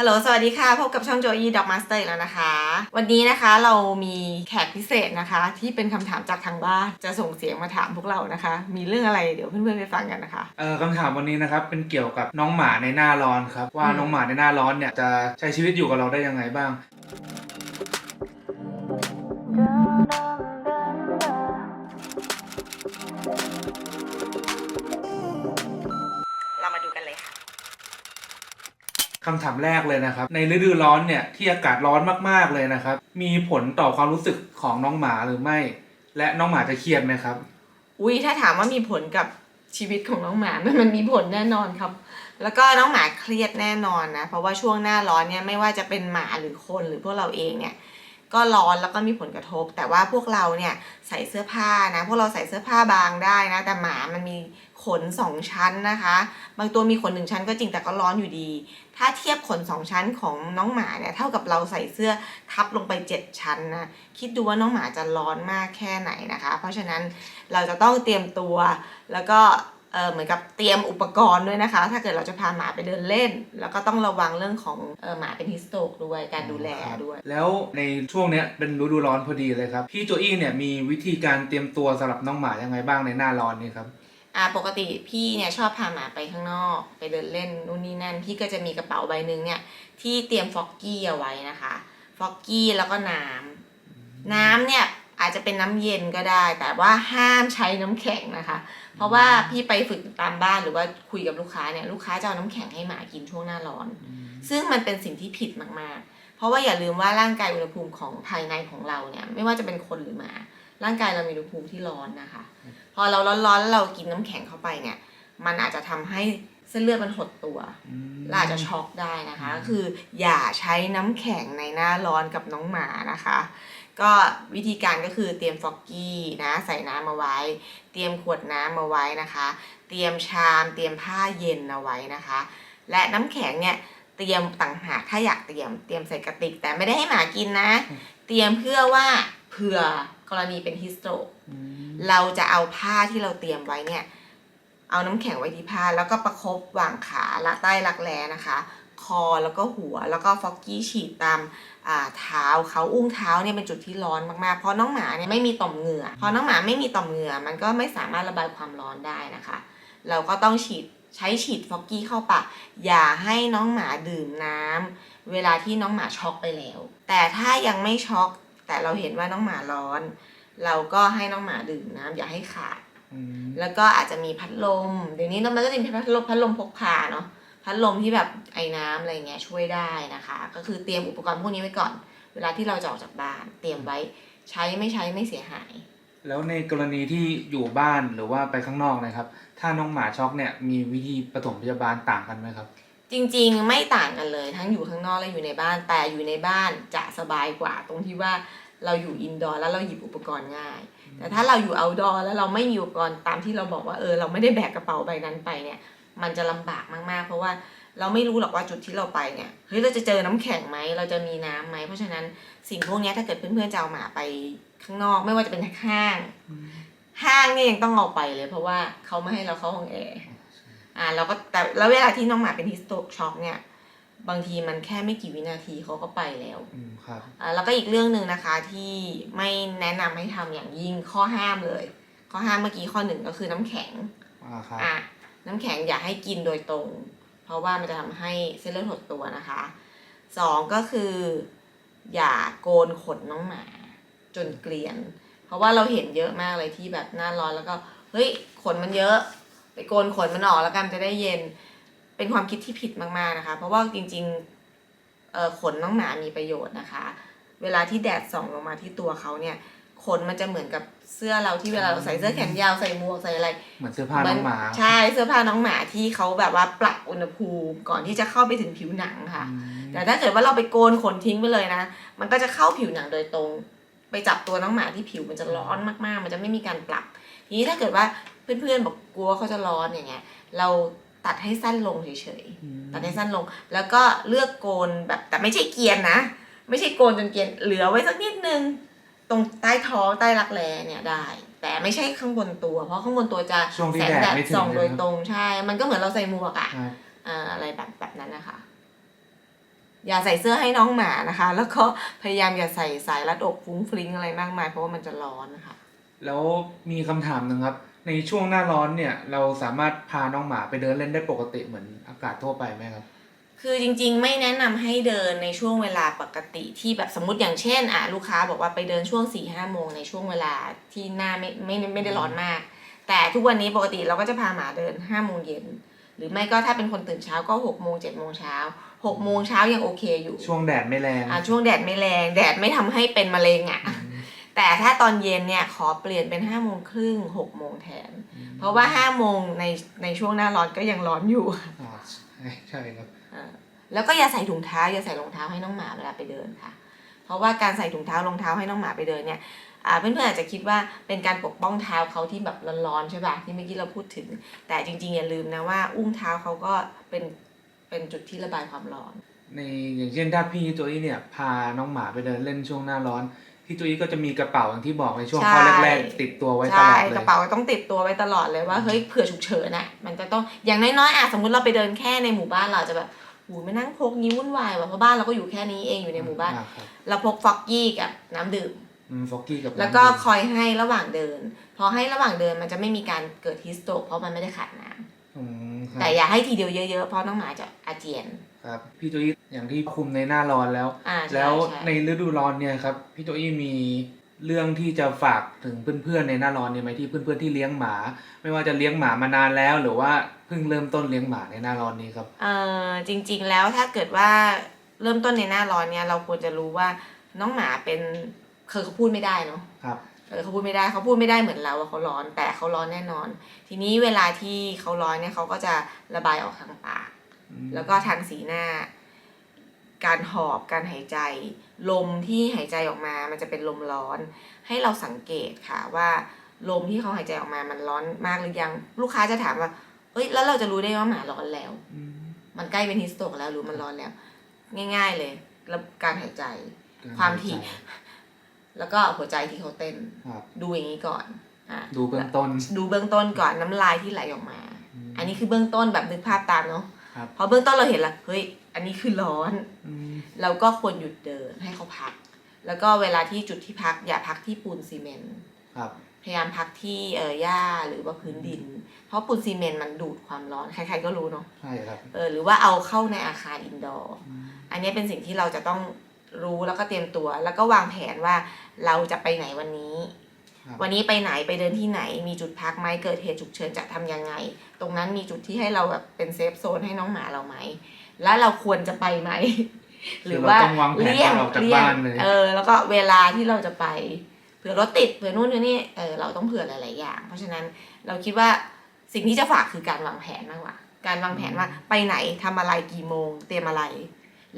ฮัลโหล สวัสดีค่ะ พบกับช่องโจอี้ด็อกมาสเตอร์อีกแล้วนะคะ วันนี้นะคะเรามีแขกพิเศษนะคะ ที่เป็นคำถามจากทางบ้าน จะส่งเสียงมาถามพวกเรานะคะ มีเรื่องอะไรเดี๋ยวเพื่อนๆไปฟังกันนะคะ เอ่อคำถามวันนี้นะครับเป็นเกี่ยวกับน้องหมาในหน้าร้อนครับ ว่าอืมน้องหมาในหน้าร้อนเนี่ยจะใช้ชีวิตอยู่กับเราได้ยังไงบ้าง คำถามแรกเลยนะครับ ในฤดูร้อนเนี่ยที่อากาศร้อนมากๆเลยนะครับ มีผลต่อความรู้สึกของน้องหมาหรือไม่ และน้องหมาจะเครียดไหมครับ อุ้ยถ้าถามว่ามีผลกับชีวิตของน้องหมามันมีผลแน่นอนครับ แล้วก็น้องหมาเครียดแน่นอนนะ เพราะว่าช่วงหน้าร้อนเนี่ยไม่ว่าจะเป็นหมาหรือคนหรือพวกเราเองเนี่ยก็ร้อนแล้วก็มีผลกระทบ แต่ว่าพวกเราเนี่ยใส่เสื้อผ้านะ พวกเราใส่เสื้อผ้าบางได้นะ แต่หมามันมี ขนสองชั้นนะคะ บางตัวมีขนหนึ่งชั้นก็จริงแต่ก็ร้อนอยู่ดี ถ้าเทียบขนสองชั้นของน้องหมาเนี่ยเท่ากับเราใส่เสื้อทับลงไปเจ็ดชั้นนะ คิดดูว่าน้องหมาจะร้อนมากแค่ไหนนะคะ เพราะฉะนั้นเราจะต้องเตรียมตัวแล้วก็เออเหมือนกับเตรียมอุปกรณ์ด้วยนะคะ ถ้าเกิดเราจะพาหมาไปเดินเล่น แล้วก็ต้องระวังเรื่องของเออหมาเป็นฮิสโตกด้วยการดูแลด้วย แล้วในช่วงเนี้ยเป็นฤดูร้อนพอดีเลยครับ พี่โจอี้เนี่ยมีวิธีการเตรียมตัวสำหรับน้องหมายังไงบ้างในหน้าร้อนนี้ครับ อ่าปกติพี่เนี่ยชอบพาหมาไปข้างนอก ไปเดินเล่นนู่นนี่นั่น พี่ก็จะมีกระเป๋าใบหนึ่งเนี่ยที่เตรียมฟอกกี้เอาไว้นะคะฟอกกี้แล้วก็น้ำน้ำเนี่ยอาจจะเป็นน้ำเย็นก็ได้ แต่ว่าห้ามใช้น้ำแข็งนะคะ เพราะว่าพี่ไปฝึกตามบ้านหรือว่าคุยกับลูกค้าเนี่ยลูกค้าจะเอาน้ำแข็งให้หมากินช่วงหน้าร้อน ซึ่งมันเป็นสิ่งที่ผิดมากๆ เพราะว่าอย่าลืมว่าร่างกายอุณหภูมิของภายในของเราเนี่ยไม่ว่าจะเป็นคนหรือหมา ร่างกายเรามีอุณหภูมิที่ร้อนนะคะ พอเราร้อนๆแล้วเรากินน้ำแข็งเข้าไปเนี่ย มันอาจจะทำให้เส้นเลือดมันหดตัวและอาจจะช็อกได้นะคะอืมก็คืออย่าใช้น้ำแข็งในหน้าร้อนกับน้องหมานะคะ ก็วิธีการก็คือเตรียมฟอกกี้นะใส่น้ำมาไว้ เตรียมขวดน้ำมาไว้นะคะ เตรียมชามเตรียมผ้าเย็นเอาไว้นะคะ และน้ำแข็งเนี่ยเตรียมต่างหากถ้าอยากเตรียมเตรียมใส่กระติกแต่ไม่ได้ให้หมากินนะ เตรียมเพื่อว่า เผื่อกรณีเป็นฮิสโตรกเราจะเอาผ้าที่เราเตรียมไว้เนี่ย เอาน้ำแข็งไว้ที่ผ้าแล้วก็ประคบวางขาละใต้รักแร้นะคะ คอแล้วก็หัวแล้วก็ฟอกกี้ฉีดตามอ่าเท้าเขาอุ้งเท้าเนี่ยเป็นจุดที่ร้อนมากๆ เพราะน้องหมาเนี่ยไม่มีต่อมเหงื่อ พอน้องหมาไม่มีต่อมเหงื่อ มันก็ไม่สามารถระบายความร้อนได้นะคะ เราก็ต้องฉีดใช้ฉีดฟอกกี้เข้าปากอย่าให้น้องหมาดื่มน้ำเวลาที่น้องหมาช็อกไปแล้ว แต่ถ้ายังไม่ช็อก แต่เราเห็นว่าน้องหมาร้อน เราก็ให้น้องหมาดื่มน้ำอย่าให้ขาด แล้วก็อาจจะมีพัดลม เดี๋ยวนี้มันก็จะมีพัดลมพัดลมพกพาเนาะ พัดลมที่แบบไอ้น้ำอะไรเงี้ยช่วยได้นะคะ ก็คือเตรียมอุปกรณ์พวกนี้ไว้ก่อน เวลาที่เราจะออกจากบ้าน เตรียมไว้ใช้ไม่ใช้ไม่เสียหาย แล้วในกรณีที่อยู่บ้านหรือว่าไปข้างนอกนะครับ ถ้าน้องหมาช็อกเนี่ยมีวิธีปฐมพยาบาลต่างกันไหมครับ จริงๆ ไม่ต่างกันเลย ทั้งอยู่ข้างนอกและอยู่ในบ้านแต่อยู่ในบ้านจะสบายกว่า ตรงที่ว่าเราอยู่อินดอร์แล้วเราหยิบอุปกรณ์ง่าย แต่ถ้าเราอยู่เอาดอร์แล้วเราไม่มีอุปกรณ์ตามที่เราบอกว่าเออเราไม่ได้แบกกระเป๋าใบนั้นไปเนี่ย มันจะลำบากมากๆ เพราะว่าเราไม่รู้หรอกว่าจุดที่เราไปเนี่ยเฮ้ยเราจะเจอน้ำแข็งไหมเราจะมีน้ำไหมเพราะฉะนั้นสิ่งพวกนี้ถ้าเกิดเพื่อนๆจะเอาหมาไปข้างนอกไม่ว่าจะเป็นห้าง ห้างเนี่ยยังต้องเอาไปเลย เพราะว่าเขาไม่ให้เราเข้าห้องแอร์ อ่าเราก็แต่แล้วเวลาที่น้องหมาเป็นฮิสโตกช็อกเนี่ย บางทีมันแค่ไม่กี่วินาทีเขาก็ไปแล้วอืมครับ อ่าแล้วก็อีกเรื่องหนึ่งนะคะที่ไม่แนะนำให้ทำอย่างยิ่งข้อห้ามเลย ข้อห้ามเมื่อกี้ข้อหนึ่งก็คือน้ำแข็ง อ่าครับ อะน้ำแข็งอย่าให้กินโดยตรง เพราะว่ามันจะทำให้เส้นเลือดหดตัวนะคะสองก็คือ อย่าโกนขนน้องหมา จนเกลียน เพราะว่าเราเห็นเยอะมากเลยที่แบบหน้าร้อนแล้วก็เฮ้ยขนมันเยอะ ไปโกนขนมันออกแล้วกันจะได้เย็น เป็นความคิดที่ผิดมากๆนะคะ เพราะว่าจริงๆเอ่อขนน้องหมามีประโยชน์นะคะ เวลาที่แดดส่องลงมาที่ตัวเขาเนี่ยขนมันจะเหมือนกับเสื้อเราที่เวลาเราใส่เสื้อแขนยาวใส่หมวกใส่อะไรเหมือนเสื้อผ้าน้องหมา ใช่เสื้อผ้าน้องหมาที่เขาแบบว่าปรับอุณหภูมิก่อนที่จะเข้าไปถึงผิวหนังค่ะอืมแต่ถ้าเกิดว่าเราไปโกนขนทิ้งไปเลยนะ มันก็จะเข้าผิวหนังโดยตรง ไปจับตัวน้องหมาที่ผิวมันจะร้อนมากๆ มันจะไม่มีการปรับ ทีนี้ถ้าเกิดว่า เพื่อนๆบอกกลัวเขาจะร้อนอย่างเงี้ย เราตัดให้สั้นลงเฉยๆตัดให้สั้นลง แล้วก็เลือกโกนแบบแต่ไม่ใช่เกรียนนะ ไม่ใช่โกนจนเกรียนเหลือไว้สักนิดนึง ตรงใต้ท้องใต้รักแร้เนี่ยได้ แต่ไม่ใช่ข้างบนตัว เพราะข้างบนตัวจะช่วงที่แสงแดดแดดไม่ถึงส่องโดยนะครับตรงใช่ มันก็เหมือนเราใส่หมวกอะครับอ่าอะไรแบบแบบนั้นนะคะอย่าใส่เสื้อให้น้องหมานะคะ แล้วก็พยายามอย่าใส่สายรัดอกฟุ้งฟริ้งอะไรมากมาย เพราะว่ามันจะร้อนนะคะ แล้วมีคำถามหนึ่งครับ ในช่วงหน้าร้อนเนี่ย เราสามารถพาน้องหมาไปเดินเล่นได้ปกติเหมือนอากาศทั่วไปไหมครับ คือจริงๆ ไม่แนะนำให้เดินในช่วงเวลาปกติที่แบบสมมติอย่างเช่นอะลูกค้าบอกว่าไปเดินช่วง4ี่ห้าโมงในช่วงเวลาที่หน้าไม่ไม่ไม่ได้ร้อนมาก แต่ทุกวันนี้ปกติเราก็จะพาหมาเดิน5้าโมงเย็นหรือไม่ก็ถ้าเป็นคนตื่นเช้าก็6กโมงเจ็ดโมงเช้าหกโมงเช้ายังโอเคอยู่ช่วงแดดไม่แรง อะช่วงแดดไม่แรง แดดไม่ทำให้เป็นมะเร็งอะ แต่ถ้าตอนเย็นเนี่ยขอเปลี่ยนเป็น5้าโมงครึ่งหกโมงแทน เพราะว่า5้าโมงในในช่วงหน้าร้อนก็ยังร้อนอยู่อ๋อใช่ใช่ครับอ่าแล้วก็อย่าใส่ถุงเท้าอย่าใส่รองเท้าให้น้องหมาเวลาไปเดินค่ะ เพราะว่าการใส่ถุงเท้ารองเท้าให้น้องหมาไปเดินเนี่ยอ่าเพื่อนๆอาจจะคิดว่าเป็นการปกป้องเท้าเขาที่แบบร้อนๆใช่ป่ะที่เมื่อกี้เราพูดถึง แต่จริงๆอย่าลืมนะว่าอุ้งเท้าเขาก็เป็นเป็นจุดที่ระบายความร้อน ในอย่างเช่นถ้าพี่โจอี้เนี่ยพาน้องหมาไปเดินเล่นช่วงหน้าร้อน พี่โจอี้ก็จะมีกระเป๋าอย่างที่บอกในช่วงใช่ข้อแรกๆติดตัวไว้ตลใช่อดเลยกระเป๋าต้องติดตัวไว้ตลอดเลยว่าเฮ้ยเผื่อฉุกเฉินอะมันจะต้องอย่างน้อยๆอะสมมติเราไปเดินแค่ในหมู่บ้านเราอาจจะแบบหูไม่นั่งพกนิ้ววุ่นวายว่ะเพราะบ้านเราก็อยู่แค่นี้เองอยู่ในหมู่บ้านอ่ครับเราพกฟอกกี้กับน้ำดื่มอืมฟอกกี้กับแล้วก็น้ำดื่มคอยให้ระหว่างเดินพอให้ระหว่างเดินมันจะไม่มีการเกิดฮิสโตรกเพราะมันไม่ได้ขาดน้ำอืมครับแต่อย่าให้ทีเดียวเยอะๆเพราะน้องหมาจะอาเจียน ครับพี่โจอี้อย่างที่คุมในหน้าร้อนแล้ว อ่าใช่แล้วใช่ ในฤดูร้อนเนี่ยครับพี่โจอี้มีเรื่องที่จะฝากถึงเพื่อนๆในหน้าร้อนเนี่ยไหมที่เพื่อนๆที่เลี้ยงหมา ไม่ว่าจะเลี้ยงหมามานานแล้ว หรือว่าเพิ่งเริ่มต้นเลี้ยงหมาในหน้าร้อนนี้ครับ เอ่อจริงๆแล้วถ้าเกิดว่าเริ่มต้นในหน้าร้อนเนี่ยเราควรจะรู้ว่าน้องหมาเป็นคือเขาพูดไม่ได้เนาะครับ เออเขาพูดไม่ได้เขาพูดไม่ได้เหมือนเราว่าเขาร้อนแต่เขาร้อนแน่นอน ทีนี้เวลาที่เขาร้อนเนี่ยเขาก็จะระบายออกทางปากอืม แล้วก็ทางสีหน้า การหอบการหายใจ ลมที่หายใจออกมา มันจะเป็นลมร้อน ให้เราสังเกตค่ะว่าลมที่เขาหายใจออกมามันร้อนมากหรือยัง ลูกค้าจะถามว่าเอ้ยแล้วเราจะรู้ได้ว่าหมาร้อนแล้วอืมมันใกล้เป็นฮิสโตกแล้วหรือมันร้อนแล้ว ง่าย ๆ เลยแล้วการหายใจกรความถี่หยใจแล้วก็หัวใจที่เขาเต้นครับดูอย่างนี้ก่อนอะดูเบื้องต้น ดูเบื้องต้นก่อนน้ำลายที่ไหลออกมามอันนี้คือเบื้องต้นแบบนึกภาพตามเนาะ ครับพอเบื้องต้นเราเห็นละเฮ้ยอันนี้คือร้อน อืมเราก็ควรหยุดเดินให้เขาพัก แล้วก็เวลาที่จุดที่พักอย่าพักที่ปูนซีเมนต์ครับ พยายามพักที่เออหญ้าหรือว่าพื้นดิน เพราะปูนซีเมนต์มันดูดความร้อนใครๆก็รู้เนาะใช่ครับเออหรือว่าเอาเข้าในอาคารอินดอร์ อืมอันนี้เป็นสิ่งที่เราจะต้องรู้แล้วก็เตรียมตัว แล้วก็วางแผนว่าเราจะไปไหนวันนี้ครับ วันนี้ไปไหนไปเดินที่ไหน มีจุดพักไหมเกิดเหตุฉุกเฉินจะทำยังไง ตรงนั้นมีจุดที่ให้เราแบบเป็นเซฟโซนให้น้องหมาเราไหม แล้วเราควรจะไปไหม หรือว่าคือเราต้องวางแผนเลี่ยงก่อนออกจากเลี่ยงบ้านเลยเออ แล้วก็เวลาที่เราจะไปเผื่อรถติดเผื่อนู่นเผื่อนี่เออเราต้องเผื่อหลาย ๆ อย่าง เพราะฉะนั้นเราคิดว่าสิ่งที่จะฝากคือการวางแผนมากกว่า การวางแผนว่าไปไหนทำอะไรกี่โมง เตรียมอะไร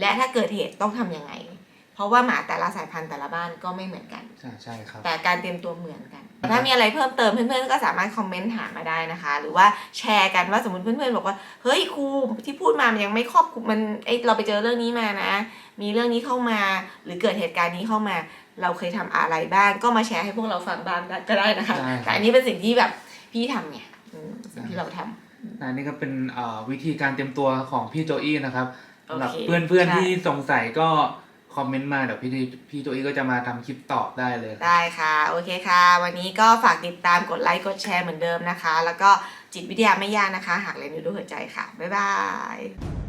และถ้าเกิดเหตุต้องทำยังไงเพ ราะว่าหมาแต่ละสายพันธุ์แต่ละบ้านก็ไม่เหมือนกันใช่ใช่ครับ แต่การเตรียมตัวเหมือนกัน ถ้ามีอะไรเพิ่มเติมเพื่อนๆก็สามารถคอมเมนต์ถามมาได้นะคะ หรือว่าแชร์กันว่าสมมติเพื่อนๆบอกว่า เฮ้ยครูที่พูดมามันยังไม่ครอบคลุมมันเอ้ยเราไปเจอเรื่องนี้มานะ มีเรื่องนี้เข้ามา หรือเกิดเหตุการณ์นี้เข้ามา เราเคยทำอะไรบ้าง ก็มาแชร์ให้พวกเราฟังบ้างได้ก็ได้นะคะได้ครับแต่อันนี้เป็นสิ่งที่แบบพี่ทำไงอืมสิ่งที่เราทำอันนี้ก็เป็นเอ่อวิธีการเตรียมตัวของพี่โจอี้นะครับโอเคสำหรับเพื่อนใช่ๆที่สงสัยก็ คอมเมนต์มาเดี๋ยวพี่พี่โจอี้ก็จะมาทำคลิปตอบได้เลยได้ค่ะ โอเคค่ะ วันนี้ก็ฝากติดตามกดไลค์กดแชร์เหมือนเดิมนะคะ แล้วก็จิตวิทยาไม่ยากนะคะ หากเรียนรู้ด้วยหัวใจค่ะ บ๊ายบาย